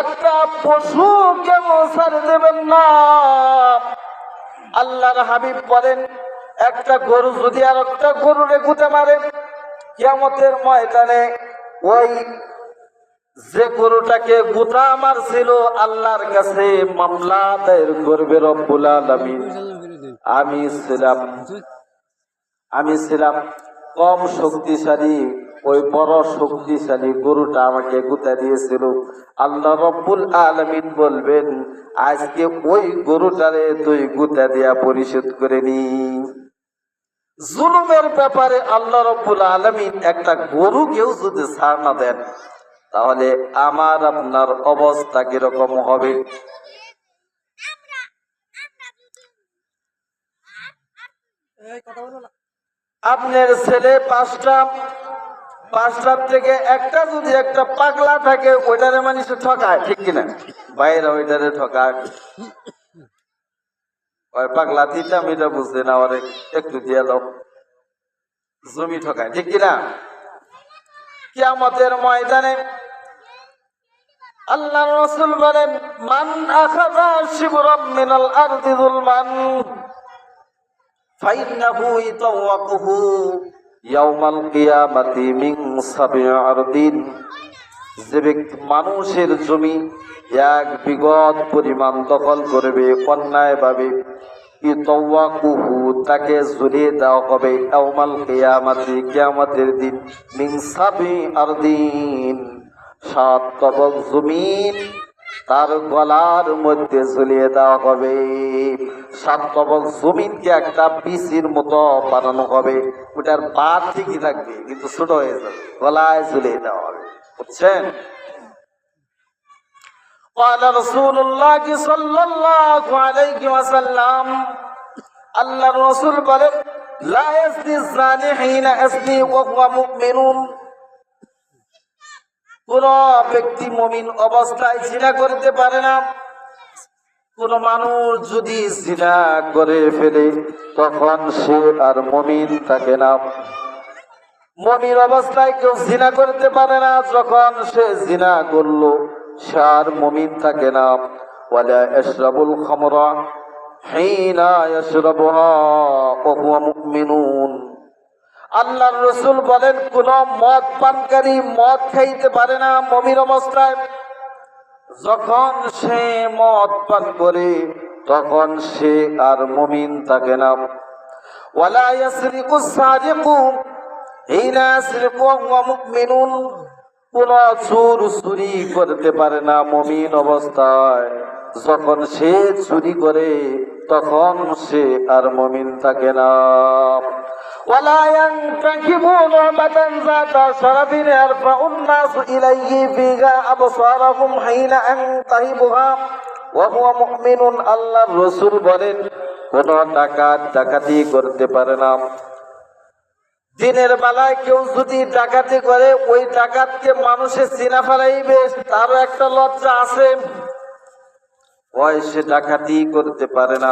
একটা পশু কেন ছাড় দেবেন না? আল্লাহর হাবিব বলেন, একটা গরু যদি আর একটা গরুরে গুতে মারে, কিয়ামতের ময়দানে ওই যে গরুটাকে গুতা মারছিল আল্লাহর কাছে মামলা দায়ের করবে রব্বুল আলামিন। আমি ছিলাম আমি ছিলাম কম শক্তিশালী, ওই বড় শক্তিশালী গরুটা আমাকে গুতা দিয়েছিল। আল্লাহ রব্বুল আলমিন বলবেন, আজকে ওই গরুটারে তুই গুতা দিয়া পরিশোধ করে নি। জুলুমের ব্যাপারে আল্লাহ রব্বুল আলমিন একটা গরুকেও যদি ছাড় না দেন, তাহলে আমার, আপনার অবস্থা কীরকম হবে? আপনার ছেলে পাঁচটা, পাঁচটার থেকে একটা যদি একটা পাগলা থাকে, ওইটারে মানুষ ঠকায়, ঠিক কিনা? বাইরে ওইটারে ঠকায়। পাগলা দিতাম এটা বুঝতে না, ওরে একটু দিয়ে দাও। জমি ঠকায়, ঠিক কিনা? কিয়ামতের ময়দানে আল্লাহ রসুল বলেন, মান আখাযা শিবরাম মিনাল আরদি যুলমান। فإنه يطوقه يوم القيامة من سبع أرض যে ব্যক্তি মানুষের জমি এক বিগত পরিমাণ দখল করবে অন্যায় ভাবে কুহু তাকে ঝুলিয়ে দেওয়া হবে ইয়াউমাল কিয়ামাতি কিয়ামতের দিন মিন সাবি আরদিন সাত কবক জমিন তার গলার মধ্যে ঝুলিয়ে দেওয়া হবে সাত কবক জমিনকে একটা পিসির মতো বানানো হবে ওটার পা ঠিকই থাকবে কিন্তু ছোট হয়ে যাবে গলায় ঝুলিয়ে দেওয়া হবে বুঝছেন قال رسول الله صلى الله عليه وسلم আল্লাহ রসুল বলেন লা ইয়াসনি জানি হিনা ইয়াসনি ওয়া হুয়া মুমিনুন কোন ব্যক্তি মমিন অবস্থায় জিনা করতে পারে না। কোন মানুষ যদি জিনা করে ফেলে, তখন সে আর মমিন থাকে না। মমির অবস্থায় কেউ জিনা করতে পারে না, যখন সে জিনা করল, সে আর মমিন থাকে না। ওয়ালা হিনা মুমিনুন। আল্লাহর রসুল বলেন, কোন মদ পানকারী মদ খাইতে পারে না মমির অবস্থায়। যখন সে মদ পান করে, তখন সে আর মমিন থাকে না। ওয়ালা চোর চুরি করতে পারে না মমিন অবস্থায়। যখন সে চুরি করে, তখন সে আর মমিন থাকে না। ولا ينتكبوا نعمة ذات شرف يرفع الناس إليه فيها أبصارهم حين أنتهبها وهو مؤمن আল্লাহ রসুল বলেন কোন ডাকাত ডাকাতি করতে পারে না দিনের বেলায় কেউ যদি ডাকাতি করে ওই ডাকাতকে মানুষের চিনা ফেলাইবে তারও একটা লজ্জা আছে ওই সে ডাকাতি করতে পারে না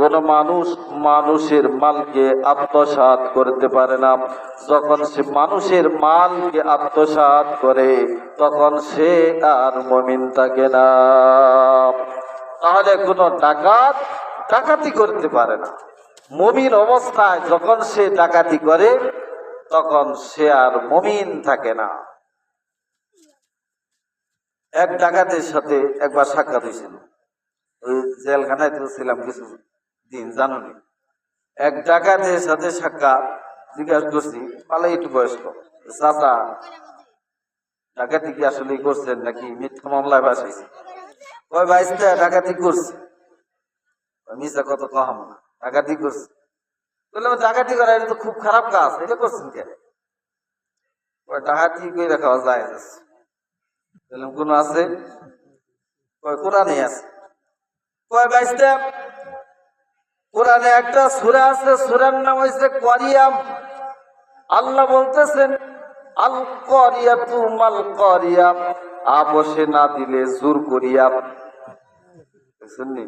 কোন মানুষ মানুষের মালকে আত্মসাৎ করতে পারে না। যখন সে মানুষের মালকে আত্মসাৎ করে, তখন সে আর মমিন থাকে না। তাহলে কোনো ডাকাত ডাকাতি করতে পারে না। মমিন অবস্থায় যখন সে ডাকাতি করে, তখন সে আর মমিন থাকে না। এক ডাকাতের সাথে একবার সাক্ষাৎ হয়েছিল। ওই জেলখানায় তো ছিলাম কিছু দিন জানুনি এক ডাকাতের সাথে সাক্ষাৎ, জিজ্ঞাসা করছি পালাই একটু বয়স্ক? চাচা, ডাকাতি কি আসলে করছেন নাকি মিথ্যা মামলায় বাসাইছে? ওই বাইশটা ডাকাতি করছে। মিশা কত কম না, ডাকাতি করছে। বললাম ডাকাতি করা এটা তো খুব খারাপ কাজ, এটা করছেন কে ওই ডাকাতি করে রাখা যায় বললাম কোন আছে? কয় কোরআনে আছে। কয় বাইশটা কোরআনে একটা সূরা আছে, সূরার নাম হয়েছে করিয়াম। আল্লাহ বলতেছেন, আল করিয়াতু মাল করিয়াম। আপসে না দিলে জোর করিয়াম শুননি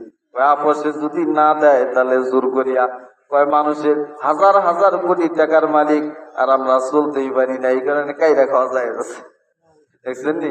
আপসে যদি না দেয় তাহলে জোর করিয়া। কয়, মানুষের হাজার হাজার কোটি টাকার মালিক আর আমরা চলতেই পারি না, এই কারণে কাইরা খাওয়া যায় দেখছেন নি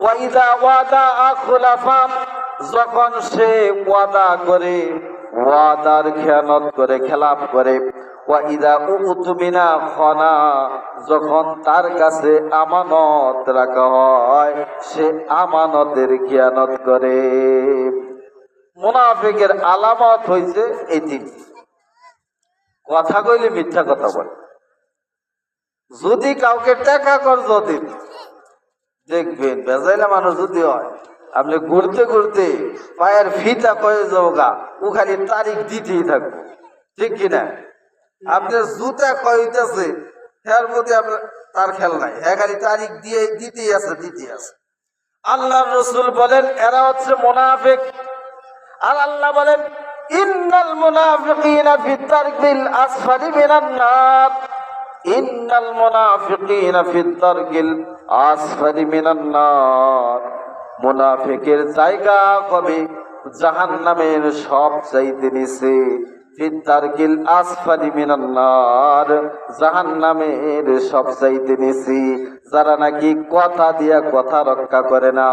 ওয়াইদা ওয়াদা আখলাফা, যখন সে ওয়াদা করে, ওয়াদার খেয়ানত করে, খেলাপ করে ওয়াইদা উতুমিনা খনা, যখন তার কাছে আমানত রাখা হয়, সে আমানতের খেয়ানত করে। মুনাফিকের আলামত হইছে এই তিনটি কথা কইলে মিথ্যা কথা বলে। যদি কাউকে টাকা কর্জ দিন দেখবেন, বেজাইলা মানুষ যদি হয়, আপনি ঘুরতে ঘুরতে পায়ের ফিতা কয়ে যাওগা ও খালি তারিখ দিতেই থাকব। ঠিক কিনা আপনি জুতা কইতেছে এর মধ্যে আপনার তার খেল নাই। হ্যাঁ খালি তারিখ দিয়ে দিতেই আছে দিতেই আছে। আল্লাহ রসুল বলেন, এরা হচ্ছে মোনাফেক। আর আল্লাহ বলেন, ইন্নাল মুনাফিকিনা ফি তারকিল আসফালি মিনান নার ইন্নাল মুনাফিকিনা ফি তারকিল মুনাফিকের জায়গা কবে? জাহান্নামের সব চাইতে নিছে সব চাইতে যারা নাকি কথা দিয়া কথা রক্ষা করে না।